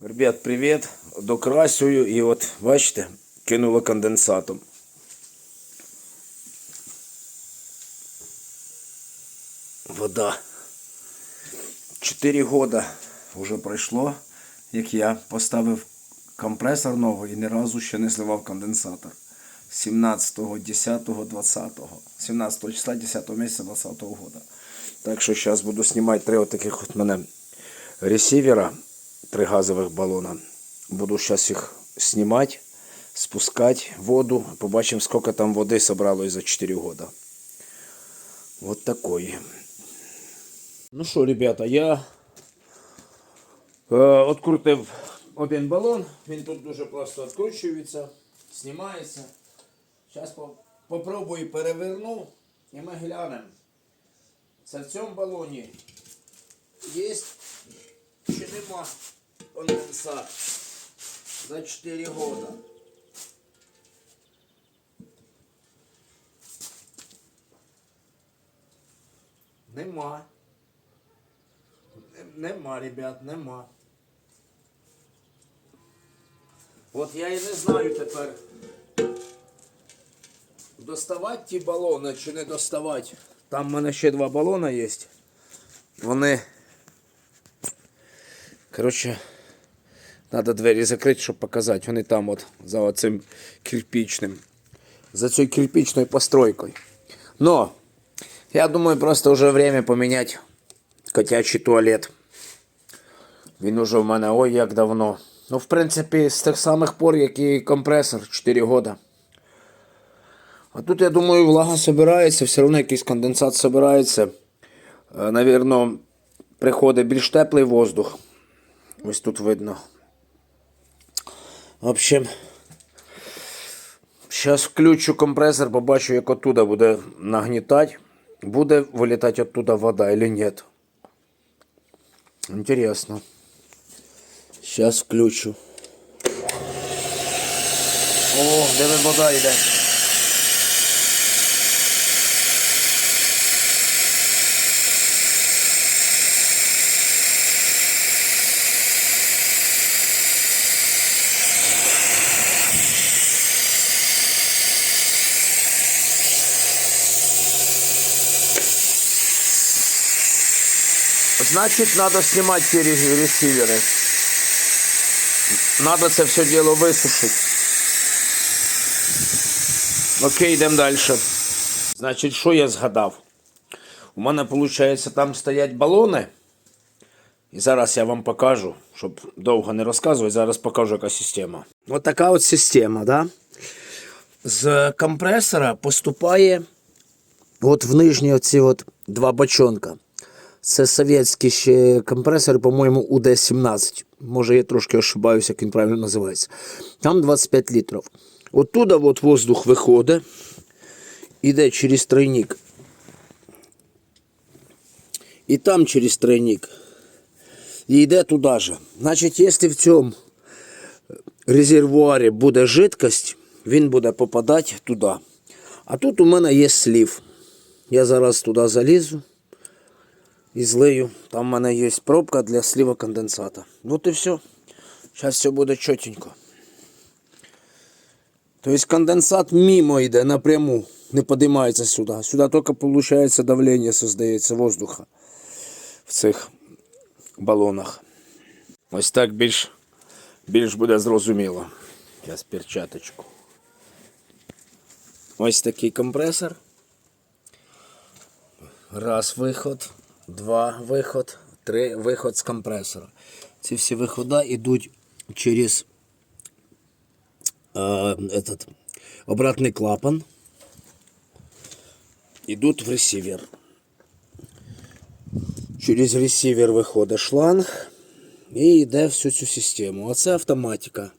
Ребят, привіт! Докрасюю і от, бачите, кинуло конденсатом. Вода. Чотири года вже пройшло, як я поставив компресор новий і ні разу ще не зливав конденсатор. 17, 10, 20. 17 числа 10 місяця 20 года. Так що зараз буду знімати три отаких от мене ресивера, три газових балона. Буду зараз їх знімати, спускати воду. Побачимо, скільки там води зібралось за 4 года. Вот такої. Ну що, ребята, я е, відкрутив один балон. Він тут дуже просто відкручується, знімається. Зараз попробую переверну і ми глянемо. Це в цьому балоні є нема конденсат за 4 года. Нема. Нема, ребят, нема. От я і не знаю тепер. Доставати ті балони чи не доставати. Там в мене ще два балона є. Вони. Коротше, треба двері закрити, щоб показати. Вони там от за оцим кирпичним. За цією кирпичною постройкою. Но, я думаю, просто вже время поміняти котячий туалет. Він уже в мене ой як давно. Ну, в принципі, з тих самих пор, як і компресор 4 года. А тут, я думаю, влага собирається, все одно якийсь конденсат собирається. Е, Навірно, приходить більш теплий воздух. Ось тут видно. В общем, зараз включу компресор, побачу, як оттуда буде нагнітати. Буде вилітати оттуда вода или нет. Интересно. Сейчас включу. О, де вода йде. Значит, надо снимать ресиверы. Надо це все дело висушити. Окей, йдемо далі. Значить, що я згадав? У мене, виходить, там стоять балони. І зараз я вам покажу, щоб довго не розказувати, зараз покажу, яка система. Ось така от система, да? З компресора поступає от в нижні оці от два бочонка. Це совєтські ще компресори, по-моєму, УД-17. Може, я трошки ошибаюся, як він правильно називається. Там 25 літрів. Оттуда от воздух виходить, іде через тройник. І там через тройник. І йде туди же. Значить, якщо в цьому резервуарі буде жидкость, він буде попадати туди. А тут у мене є слів. Я зараз туди залізу і злию. Там в мене є пробка для слива конденсата. Вот і все. Зараз все буде чотенько. Тобто конденсат мимо йде напряму, не підіймається сюди. Сюди тільки виходить давлення создається воздуха в цих балонах. Ось так більш, більш буде зрозуміло. Зараз перчаточку. Ось такий компресор. Раз виход, два виход, три виход з компресора. Ці всі виходи йдуть через е, этот, обратний клапан. Йдуть в ресивер. Через ресивер виходить шланг і йде всю цю систему. Оце автоматика,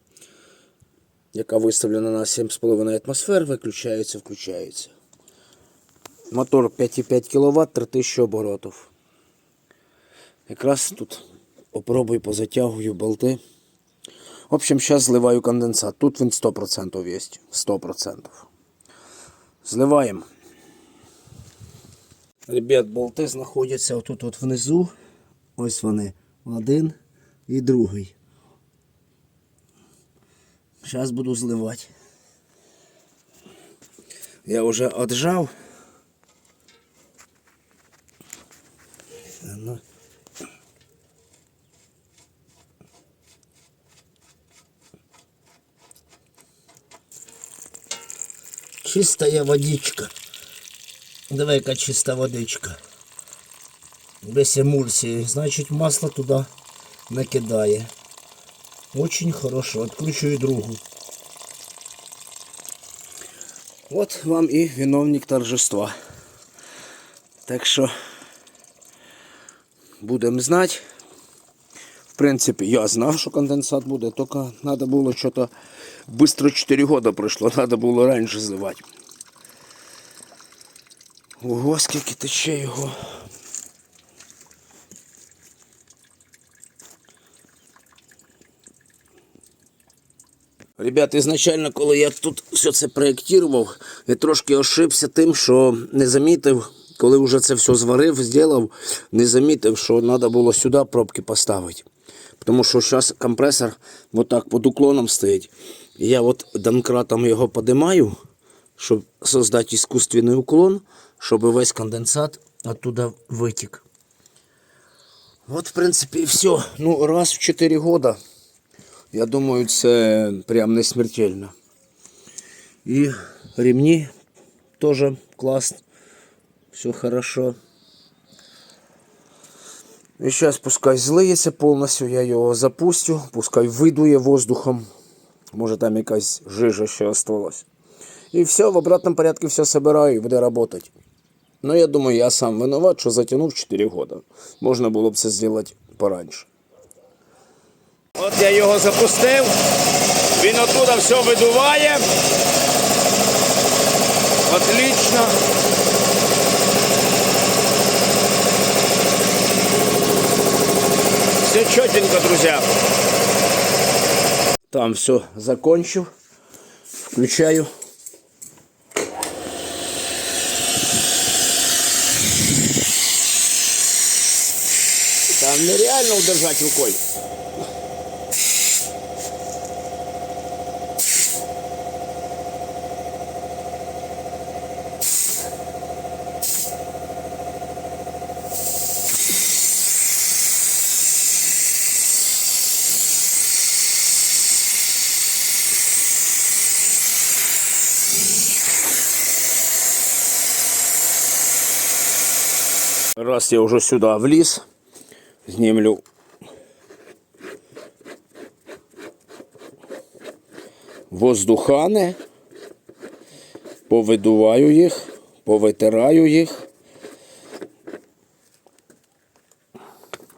яка виставлена на 7,5 атмосфер, виключається, включається. Мотор 5,5 кВт, 3000 оборотів. Якраз тут попробую позатягую болти. В общем, зараз зливаю конденсат. Тут він 100% є. 100%. Зливаємо. Ребят, болти знаходяться отут от внизу. Ось вони. Один і другий. Зараз буду зливати. Я вже отжав. Чистая водичка. Давай-ка чиста водичка. Без емульсії. Значить масло туди накидає. Очень хорошо. Откручую другу. Вот вам і виновник торжества. Так що будемо знати. Принципі, я знав, що конденсат буде, тільки треба було щось быстро 4 года пройшло, треба було раніше зливати. Ого, скільки тече його. Ребят, ізначально, коли я тут все це проєктував, я трошки ошибся тим, що не замітив, коли вже це все зварив, зробив, не замітив, що треба було сюди пробки поставити. Тому що зараз компресор вот так під уклоном стоїть. Я от домкратом його подимаю, щоб создати іскусственний уклон, щоб весь конденсат оттуда витік. От, в принципі, і все. Ну, раз в 4 года. Я думаю, це прям не смертельно. І ремні теж клас. Все хорошо. І зараз пускай злиється повністю, я його запустю, пускай видує воздухом. Може там якась жижа ще осталась. І все, в обратном порядку все собираю і буде працювати. Ну, я думаю, я сам виноват, що затягнув 4 года. Можна було б це зробити пораньше. От я його запустив, він оттуда все видуває. Отлично. Все четенько, друзья. Там все закончил. Включаю. Там нереально удержать рукой. Раз я уже сюда влез, знімлю. Воздухани, повидуваю їх, повитираю їх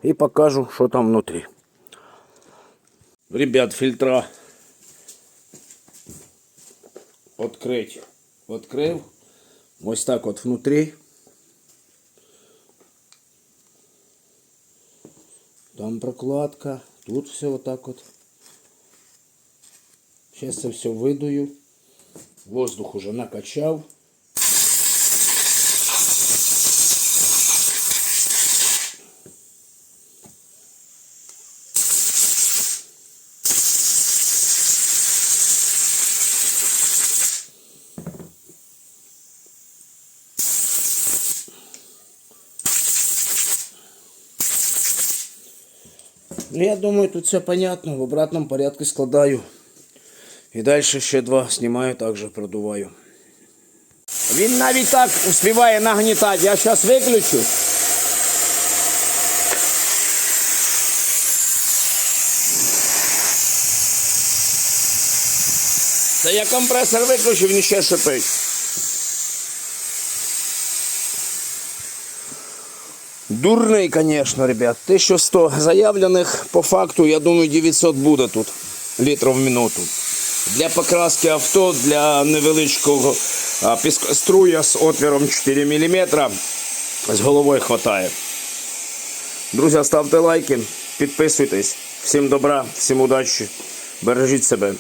і покажу, що там внутрі. Ребят, фільтра відкрить. Відкрив. Ось так от внутрі. Там прокладка, тут все вот так вот. Сейчас я все выдую. Воздух уже накачал. Ну, я думаю, тут все понятно. В обратном порядке складаю. І далі ще два знімаю, також продуваю. Він навіть так успіває нагнітати. Я зараз виключу. Це я компресор виключив, він ще шипить. Дурний, конечно, ребят. 1100 заявлених по факту, я думаю, 900 буде тут літрів в минуту. Для покраски авто, для невеличкого піскоструя з отвіром 4 мм з головою хватає. Друзі, ставте лайки, підписуйтесь. Всім добра, всім удачі. Бережіть себе.